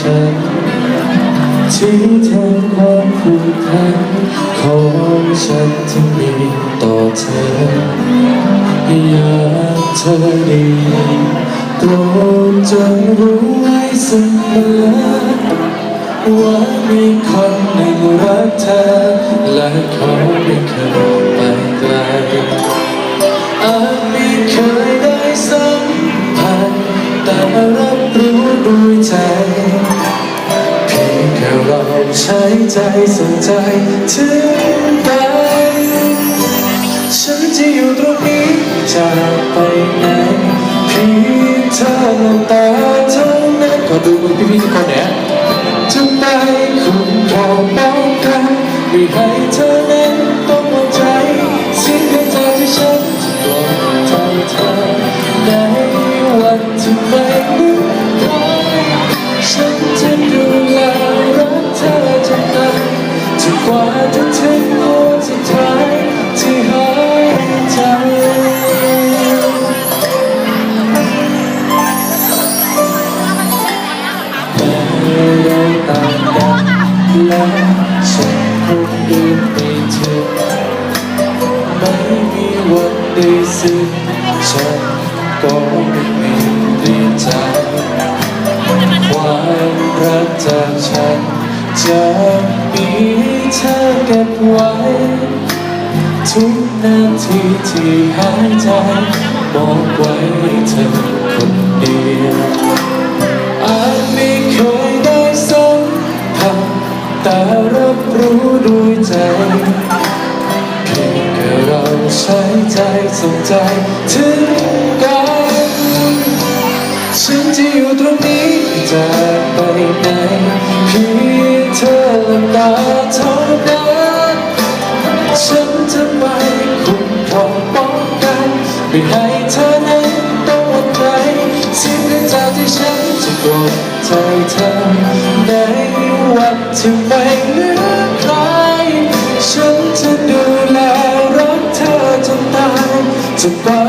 ฉันที่แทนความผูกพันของฉันที่มีต่อเธออยากเธอด้ยินโปรดจงรู้ไว้เสมอว่ามีคนหนึ่งรักเธอและเขาไม่เคย ใช้ใจสนใจถึงกันฉันจะอยู่ตรงนี้จะไปไหนเพียงเธอหลับตาเท่านั้นก็ดูพี่พี่ๆทุกคนเนี่ยจะไปคุ้มครองป้องกันไม่ให้เธอนั้น ได้สิ้นฉันก็ไม่มีเปลี่ยนใจความรักจากฉันจะมีเธอเก็บไว้ ทุกนาทีที่หายใจบอกไว้ให้เธอคนเดียวอาจไม่เคยได้สัมผัสแต่รับรู้ด้วยใจ ใช้ใจสนใจถึงกันฉันจะอยู่ตรงนี้จะไปไหนเพียงเธอหลับตาเท่านั้นฉันจะไปคุ้มครองป้องกันไม่ให้เธอนั้นต้องวั่นไหวสิ่งใดจากที่ฉันจะปลอบใจเธอในวันที่ไม่า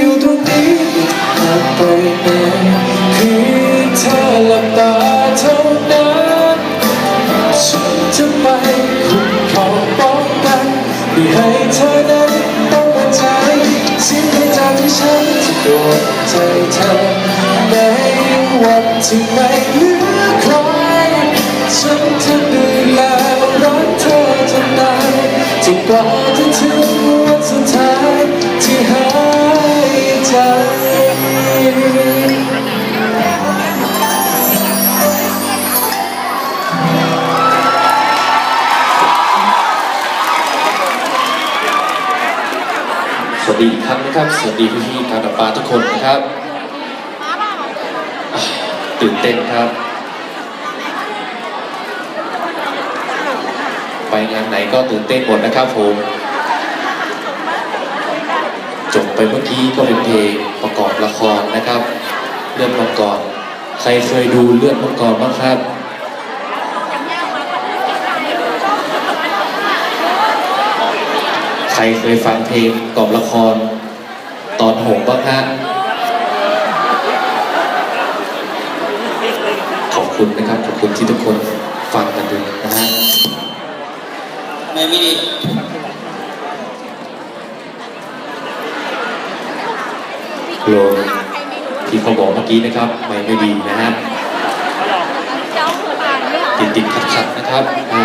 อยู่ตรงนี้หากไปไหนคือเธอหลับตาเท่านั้นฉันจะไปคุ้มครองป้องกันไม่ให้เธอนั้นต้องหวั่นใจสิ่งใจที่ฉันจะโดนใจเธอในวันที่ไม่ ดีอีกครั้งนะครับ สวัสดีพี่ๆทางดับปลาทุกคนนะครับตื่นเต้นครับ ไปงานไหนก็ตื่นเต้นหมดนะครับผมจบไปเมื่อกี้ก็เป็นเพลงประกอบละครนะครับเลือดมังกรใครเคยดูเลือดมังกรบ้างครับ ใค รเคยฟังเพลงประกอบละคร ตอนหงบ้างฮะขอบคุณนะครับ ขอบคุณที่ทุกคนฟังกันดูนะฮะไม่มีโลที่เขาบอกเมื่อกี้นะครับ ไม่ไม่ดีนะฮะติดติดขัดขัดๆนะครับอ่า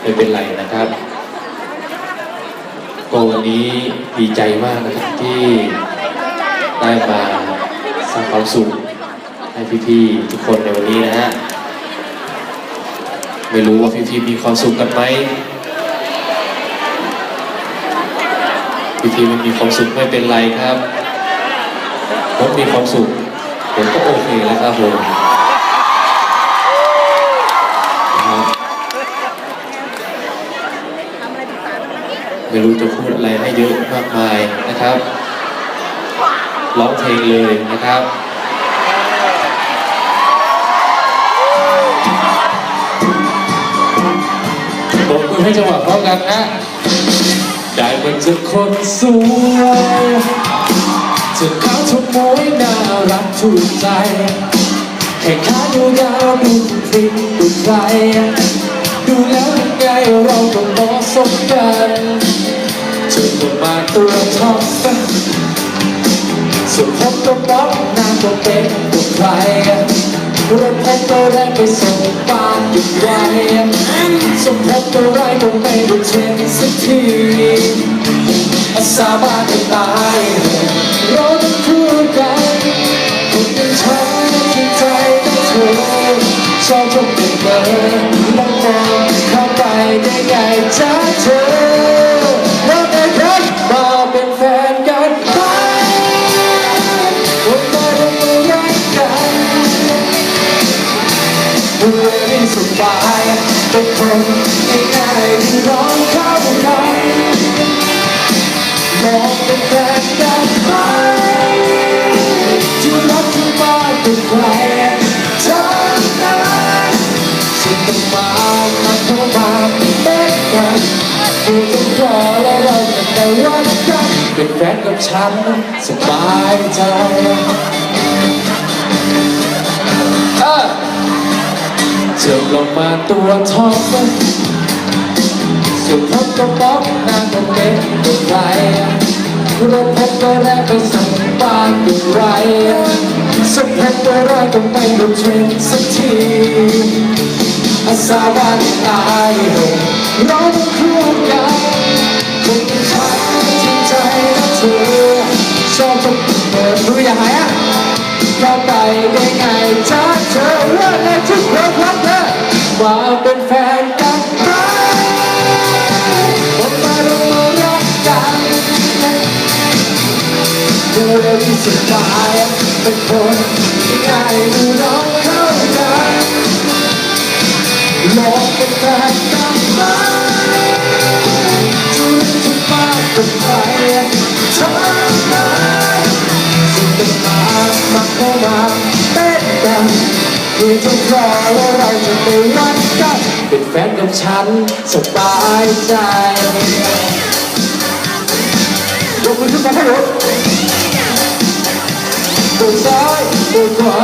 ไม่เป็นไรนะครับ ก็วันนี้ดีใจมากนะครับที่ได้มาสร้างความสุขให้พี่ๆทุกคนในวันนี้นะฮะไม่รู้ว่าพี่ๆมีความสุขกันไหมพี่ๆไม่มีความสุขไม่เป็นไรครับผมมีความสุขผมก็โอเคแล้วครับผมนะครับ ไม่รู้จะพูดอะไรให้เยอะมากมายนะครับ ร้องเพลงเลยนะครับปรบมือให้จังหวะพร้อมกันนะได้มันจะคนสวยเธอขาวทมวยน่ารักถูกใจแค่ขาดูดาวดูพริ้งดูใครดูแล้วยังไงเราก็เหมาะสมกัน เธอก็มาตัวท็อปส่วนผมก็บอกนางก็เป็นตัวใครรถผมก็ได้ไปส่งบ้านอยู่ไกลสมพบตัวไรายก็ไม่ได้เทรนสักทีอาสาบานให้ตายเราต้องคู่กันคนอย่างฉันที่ใจต้องเธอชอบจนเป็นเบอร์มองมองเข้าไปได้ไงจ้าเธอ ใครเท่านั้นฉันต้องมามาเข้ามาเป็นกันกูต้องรอและเราจะได้รักกันเป็นแฟนกับฉันสบายใจเออเจิบลงมาตัวท็อปสุดพบก็ป๊อกนางก็เป็นตัวใครรถพบก็แรกไปสั่งบ้านอยู่ไร สักพักก็แรกก็ไม่รู้เทรนสักทีอาสาบานตายเราต้องคู่กันคนที่ฉันจริงใจและเธอชอบจนเปิดมืออย่าหายอะเข้าไปได้ไงจ้าเธอว่าและทุกคนรักเธอว่าเป็นแฟนกันไหมผมมารู้รักกันเธอได้สบาย เป็นคนง่ายดูน้องเข้ากันลองเป็นแฟนกันไหมจะจะมาเป็นใครท่านั้นจะเป็นมามาเข้ามาเต้นกันคือจะรอว่าเราจะไปรักกันเป็นแฟนกับฉันสบายใจยกมือขึ้นมาให้หมด มือซ้ายมือขวา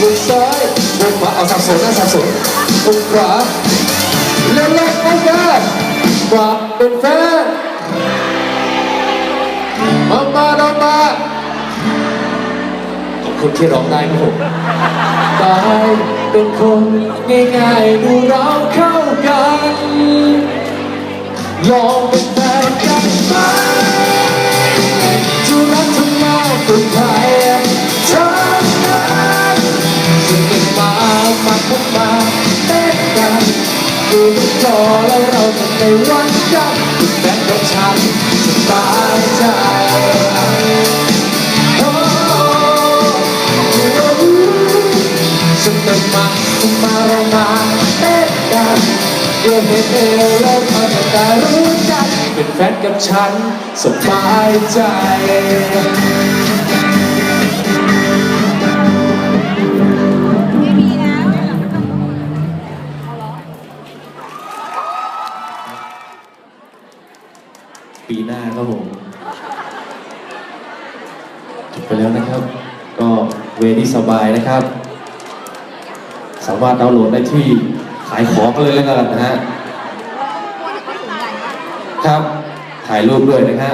มือซ้ายมือขวาเอาสับสนนะสับสนมือขวาเล่นเล่นกันกันว่าเป็นแฟนมามาเรามาขอบคุณที่ร้องได้ครับผมตายเป็นคนง่ายๆดูเราเข้ากันลองเป็น วันกันเป็นแฟนกับฉันสบายใจฉันเป็นมาคุณมาเรามาเต้นกันเดี๋ยวเห็นเอวเราพอจะได้รู้กันเป็นแฟนกับฉันสบายใจ ครับผมจบไปแล้วนะครับ ก็เวที่สบายนะครับ สามารถดาวน์โหลดได้ที่ขายของกันเลยแล้วกันนะฮะครับถ่ายรูปด้วยนะฮะ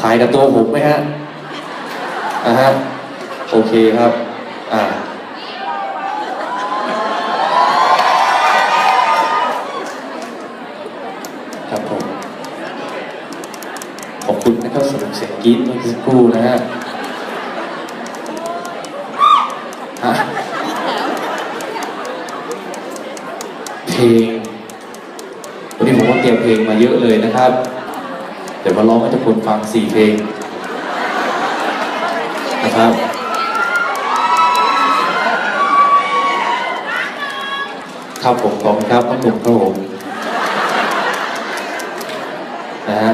ถ่ายกับตัวผมไหมฮะอ่าฮะโอเคครับ อ่า ครับผม ขอบคุณนะครับ สนุ กเสียงกรี๊ดเมื่อสักครู่นะฮะฮะเพลงวันนี้ผมก็เตรียมเพลงมาเยอะเลยนะครับ เดี๋ยวมาร้องให้ทุกคนฟังสี่เพลงนะครับ ครับผมขอบคุณครับน้องหนุ่มครับผมนะฮะ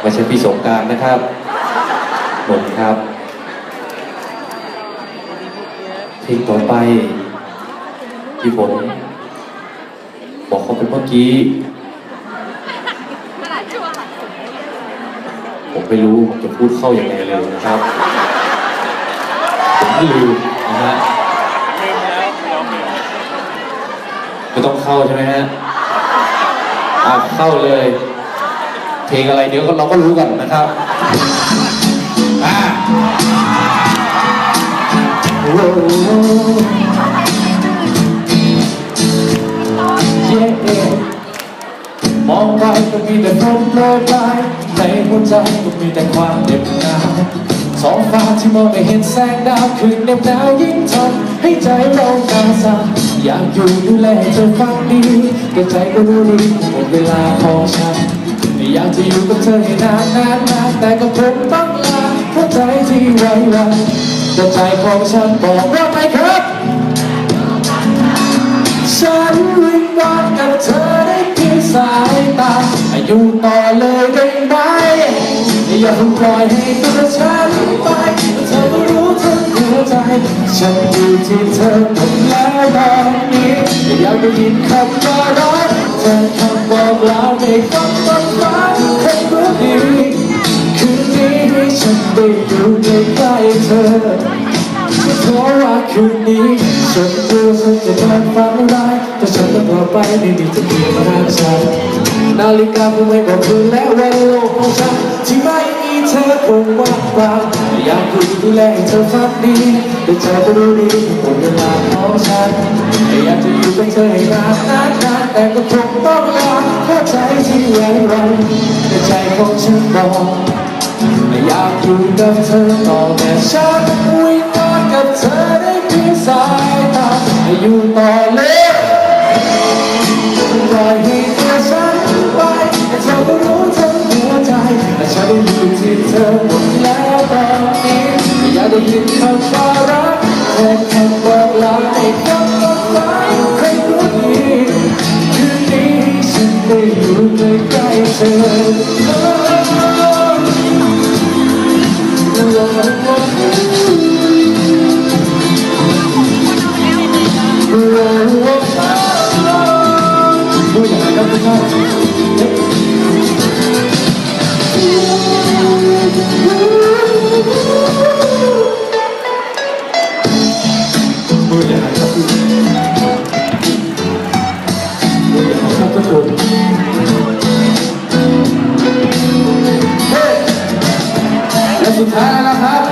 ไม่ใช่พี่สงการนะครับ หนุ่มครับเพลงต่อไป ที่ผม บอกเขาเป็นเมื่อกี้ ผมไม่รู้ผมจะพูดเข้าอย่างไรเลยนะครับ ผมก็ลืมนะฮะไม่ต้องเข้าใช่ไหมฮะอะเข้าเลย เพลงอะไรเดี๋ยวเราก็รู้กันนะครับ อะโอ้เย้มองไปก็มีแต่ลมโปรยปลายในหัวใจก็มีแต่ความเหน็บหนาวสองฟ้าที่มองไม่เห็นแสงดาวคืนเหน็บหนาวยิ่งทำให้ใจเราหนาวสั่นอยากอยู่ดูแลเธอฟังดีแต่ใจก็รู้ดีหมดเวลาของฉันอยากจะอยู่กับเธอให้นานนานนานแต่ก็คงต้อง ไว้วันแต่ใจของฉันบอกว่าไงครับ ฉันวิงวอนกับเธอได้เพียงสายตาอยู่ต่อเลยได้ไหมอย่าเพิ่งปล่อยให้ตัวฉันไปเธอไม่รู้ทั้งหัวใจ ฉันอยู่ที่เธอหมดแล้วตอนนี้อยากได้ยินคำว่ารักเธอคำบอกลาในฟังฟังฟัง ฉันได้อยู่ใกล้เธอเพราะว่าคืนนี้ฉันกลัวฉันจะโดนฝันร้ายแต่ฉันต้องกลับไปไม่มีจะเกี่ยวมาทางฉันนาฬิกาคงไม่บอกคืนและวันโลกของฉันที่ไม่มีเธอคงว่างเปล่าอยากอยู่ดูแลให้เธอฝันดีแต่เธอก็รู้ดีหมดเวลาของฉันอยากจะอยู่กับเธอให้นานนานนานแต่ก็คงต้องลาเพราะใจที่ไว้วันแต่ใจของฉันบอก อยากอยู่กับเธอต่อแต่ฉันวิ่งวอนกับเธอได้เพียงสายตาให้อยู่ต่อเลยปล่อยให้ตัวฉันไปแต่เธอก็รู้ทั้งหัวใจแต่ฉันได้อยู่ที่เธอหมดแล้วตอนนี้อยากได้ยิน ดูอย่างไรครับดูอย่างไรครับทุกคนและสุดท้ายแล้วนะครับ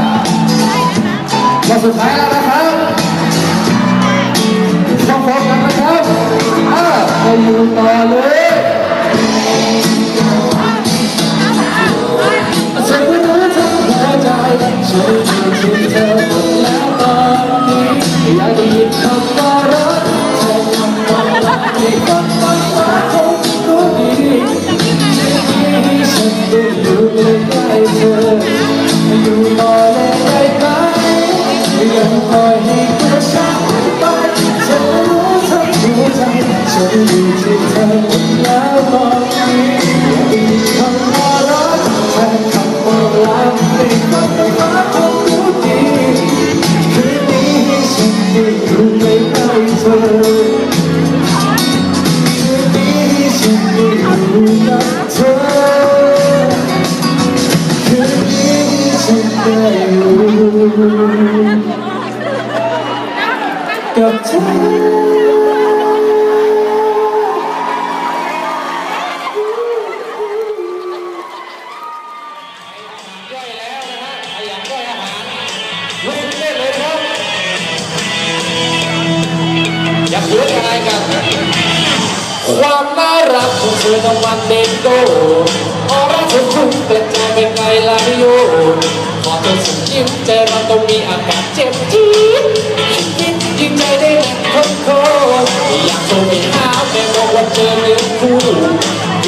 และสุดท้ายแล้วนะครับพร้อมๆกันนะครับอ่าไปอยู่ต่อเลยฉันไม่รู้ทั้งหัวใจ ฉันรู้ทั้งหัวใจฉันอยู่ที่เธอแล้วตอนนี้ กับเธ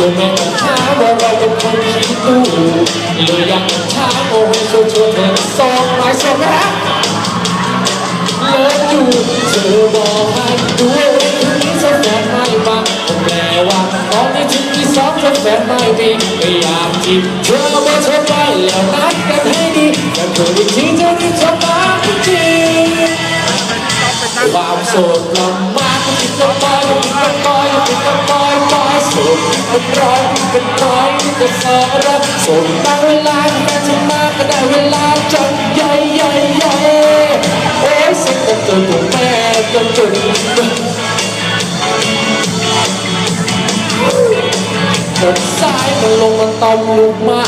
เดี๋ยวแม่ก็ถาว่าเราเป็นคนขี้ตู้เลยอยากจะถาโอ้ยช่วยช่วยเธอสองไม้สองรักเลิกอยู่เธอบอกให้ดูว่าคืนนี้เธอแฟนไม่มาแปลว่าตอนนี้ถึงที่สองเธอแฟนไม่มีพยายามจีบเธอเอาเบอร์เธอไปแล้วนัดกันให้ดีแต่เธออีกทีเธอนี่เธอมาจริงความโสดลำมากก็ติดกับปอยก็ติดกับปอยก็ติดกับปอยป เป็นร้อยเป็นร้อยที่จะสอรักโสดตั้งเวลาแฟนฉันมาก็ได้เวลาจัดใหญ่ใหญ่ใหญ่โอ้ยสิกันจนตัวแม่จนจนกดซ้ายมันลงมันตอมลูกมา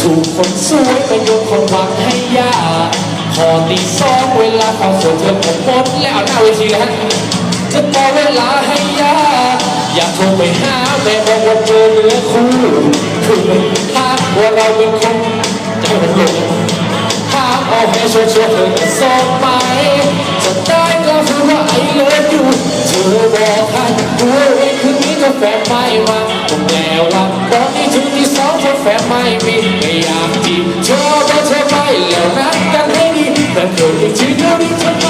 ถูกคนสวยไปโยนความหวังให้ยาพอตีสองเวลาเข้าสู่เธอผมหมดแล้วหน้าเวทีแล้วฮะจะพอเวลาให้ยา อยากโทรไปหาแม่บอกว่าเจอเนื้อคู่คือภาพว่าเราเป็นคนใจมันหลงถามเอาให้ชัวร์ๆเธอจะส่งไหมจะได้ก็คือว่าไอ้เลิฟอยู่เธอบอกให้ดูเองคืนนี้ก็แฟนไม่มาผมแน่ว่าตอนนี้ถึงที่สองเธอแฟนไม่มีไม่อยากจีบเธอบอกเธอไปแล้วนัดกันให้ดีแต่เธออีกทีเธอนี่เธอไม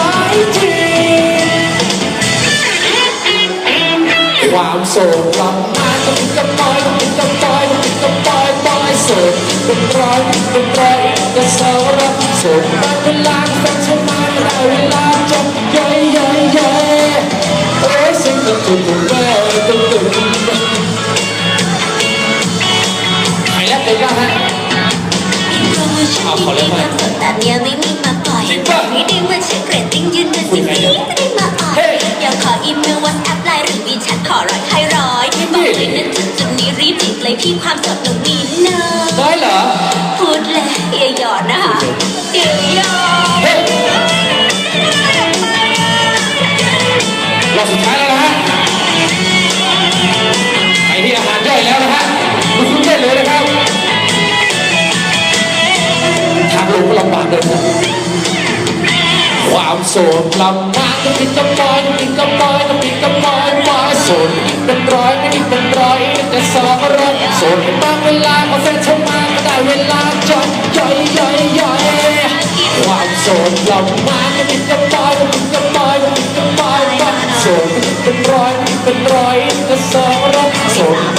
โสดลำมาต้องติดกับปอยต้องติดกับปอยต้องติดกับปอยปอยโสดเป็นร้อยเป็นร้อยจะเศร้ารักโสดมาเวลาแฟนฉันมาไมเวลาจบย่อยย่อยย่อยโอ้ยสิ่งที่ถูก บเลยพี่ความสดหนูมีเนอะได้เหรอ พูดเลยอย่าหยอดนะคะอย่าหยอดเฮ้ยรอบสุดท้ายแล้วนะฮะไปที่อาหารย่อยแล้วนะฮะคุณคุณได้เลยนะครับ ทางลงก็ลำบากเลยนะความโสดลำมากต้องติดกับปอยต้องติดกับปอยต้องติดกับปอยปอยโสดเป็นร้อยไม่ได้เป็นร้อยแต่สองร้อยโสดบางเวลาเอาแฟนเธอมาก็ได้เวลาจบย่อยย่อยย่อยความโสดเรามากต้องติดกับปอยต้องติดกับปอยต้องติดกับปอยปอยโสดเป็นร้อยเป็นร้อยก็สองร้อย